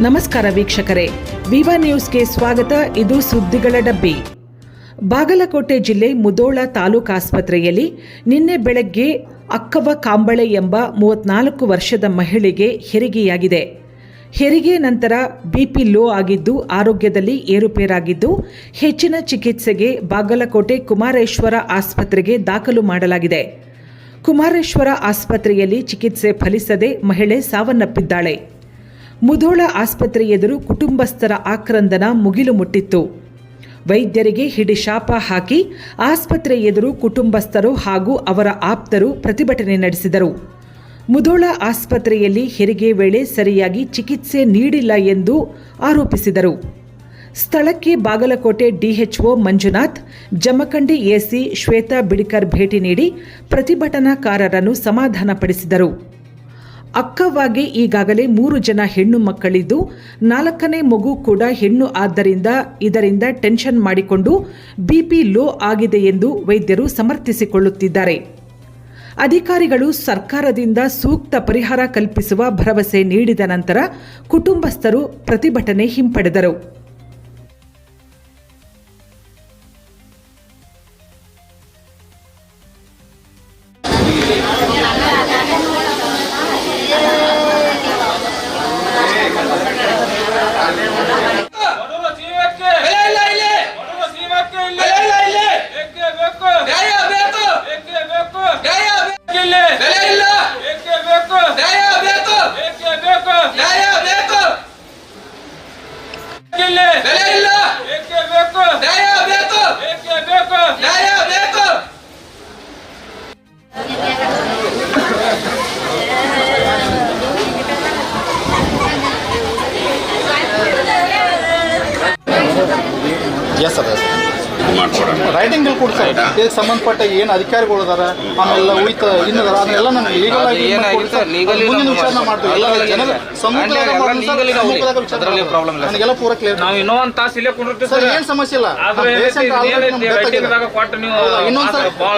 ನಮಸ್ಕಾರ ವೀಕ್ಷಕರೇ. ವಿವಾ ನ್ಯೂಸ್ಗೆ ಸ್ವಾಗತ. ಇದು ಸುದ್ದಿಗಳ ಡಬ್ಬಿ. ಬಾಗಲಕೋಟೆ ಜಿಲ್ಲೆ ಮುದೋಳ ತಾಲೂಕು ಆಸ್ಪತ್ರೆಯಲ್ಲಿ ನಿನ್ನೆ ಬೆಳಗ್ಗೆ ಅಕ್ಕವ ಕಾಂಬಳೆ ಎಂಬ ಮೂವತ್ನಾಲ್ಕು ವರ್ಷದ ಮಹಿಳೆಗೆ ಹೆರಿಗೆಯಾಗಿದೆ. ಹೆರಿಗೆ ನಂತರ ಬಿಪಿ ಲೋ ಆಗಿದ್ದು ಆರೋಗ್ಯದಲ್ಲಿ ಏರುಪೇರಾಗಿದ್ದು ಹೆಚ್ಚಿನ ಚಿಕಿತ್ಸೆಗೆ ಬಾಗಲಕೋಟೆ ಕುಮಾರೇಶ್ವರ ಆಸ್ಪತ್ರೆಗೆ ದಾಖಲು ಮಾಡಲಾಗಿದೆ. ಕುಮಾರೇಶ್ವರ ಆಸ್ಪತ್ರೆಯಲ್ಲಿ ಚಿಕಿತ್ಸೆ ಫಲಿಸದೆ ಮಹಿಳೆ ಸಾವನ್ನಪ್ಪಿದ್ದಾಳೆ. ಮುಧೋಳ ಆಸ್ಪತ್ರೆ ಎದುರು ಕುಟುಂಬಸ್ಥರ ಆಕ್ರಂದನ ಮುಗಿಲು ಮುಟ್ಟಿತ್ತು. ವೈದ್ಯರಿಗೆ ಹಿಡಿಶಾಪ ಹಾಕಿ ಆಸ್ಪತ್ರೆ ಎದುರು ಕುಟುಂಬಸ್ಥರು ಹಾಗೂ ಅವರ ಆಪ್ತರು ಪ್ರತಿಭಟನೆ ನಡೆಸಿದರು. ಮುಧೋಳ ಆಸ್ಪತ್ರೆಯಲ್ಲಿ ಹೆರಿಗೆ ವೇಳೆ ಸರಿಯಾಗಿ ಚಿಕಿತ್ಸೆ ನೀಡಿಲ್ಲ ಎಂದು ಆರೋಪಿಸಿದರು. ಸ್ಥಳಕ್ಕೆ ಬಾಗಲಕೋಟೆ ಡಿಎಚ್ಒ ಮಂಜುನಾಥ್, ಜಮಖಂಡಿ ಎಸಿ ಶ್ವೇತಾ ಬಿಡಿಕರ್ ಭೇಟಿ ನೀಡಿ ಪ್ರತಿಭಟನಾಕಾರರನ್ನು ಸಮಾಧಾನಪಡಿಸಿದರು. ಅಕ್ಕವಾಗಿ ಈಗಾಗಲೇ ಮೂರು ಜನ ಹೆಣ್ಣು ಮಕ್ಕಳಿದ್ದು, ನಾಲ್ಕನೇ ಮಗು ಕೂಡ ಹೆಣ್ಣು ಆದ್ದರಿಂದ ಇದರಿಂದ ಟೆನ್ಷನ್ ಮಾಡಿಕೊಂಡು ಬಿಪಿ ಲೋ ಆಗಿದೆ ಎಂದು ವೈದ್ಯರು ಸಮರ್ಥಿಸಿಕೊಳ್ಳುತ್ತಿದ್ದಾರೆ. ಅಧಿಕಾರಿಗಳು ಸರ್ಕಾರದಿಂದ ಸೂಕ್ತ ಪರಿಹಾರ ಕಲ್ಪಿಸುವ ಭರವಸೆ ನೀಡಿದ ನಂತರ ಕುಟುಂಬಸ್ಥರು ಪ್ರತಿಭಟನೆ ಹಿಂಪಡೆದರು. ಬೆಲೆ ಇಲ್ಲ. ಏಕೆ ಬೇಕು? ನ್ಯಾಯ ಬೇಕು. ಏಕೆ ಬೇಕು? ನ್ಯಾಯ ಬೇಕು. ಬೆಲೆ ಇಲ್ಲ. ಏಕೆ ಬೇಕು? ನ್ಯಾಯ ಬೇಕು. ಏಕೆ ಬೇಕು? ನ್ಯಾಯ ಬೇಕು. ಎಸ್ ಸರ್ ಮಾಡ್ಕೊಡೋಣ ರೈಟಿಂಗ್ ಬಿಲ್ ಕೊಡ್ತಾರೆ ಇದಕ್ಕೆ ಸಂಬಂಧಪಟ್ಟ ಏನು ಅಧಿಕಾರಿಗಳು ಅದಾರ ಆಮೇಲೆ ಉಳಿತ ಇನ್ನದಾರ ಅದನ್ನೆಲ್ಲ ನಮ್ಗೆ ಲೀಗಲ್ ಆಗಿ ಅದು ಏನಾಗಿತ್ತು legally ಮುಂದಿನ ನಾವು ವಿಚಾರ ಮಾಡ್ತೀವಿ ಎಲ್ಲ legally ಜನರ ಇದೆ. ಸಮ್ಮುಖದಾಗ ಅಲ್ಲಿ ಎಲ್ಲ ಮಾಡೋದು ಸರ್, legally ಅವ್ರಿ. ಸಮ್ಮುಖದಾಗ ವಿಚಾರ ಅದ್ರಲ್ಲಿ ಮಾಡೋದು. problem ಇಲ್ಲ ಸರ್. ನನಗೆಲ್ಲ ಪೂರ ಕ್ಲಿಯರ್ ನಾವು ಇನ್ನೊಂದ್ ತಾಸು ಇಲ್ಲೇ ಕುಂಡಿರ್ತೀವಿ ಸರ್ ಸರ್ ಏನು ಸಮಸ್ಯೆ ಇಲ್ಲ ಆದ್ರೆ ನಮ್ಮ patient already ಏನೈತಿ ನಮ್ಗೆ ರೈಟಿಂಗ್ದಾಗ ಗೊತ್ತಾಗಿದೆ. ಕೊಟ್ಟು ನೀವು ಹೌದಾ? ಇನ್ನೊಂದ್ ಸಲ ಭಾಳ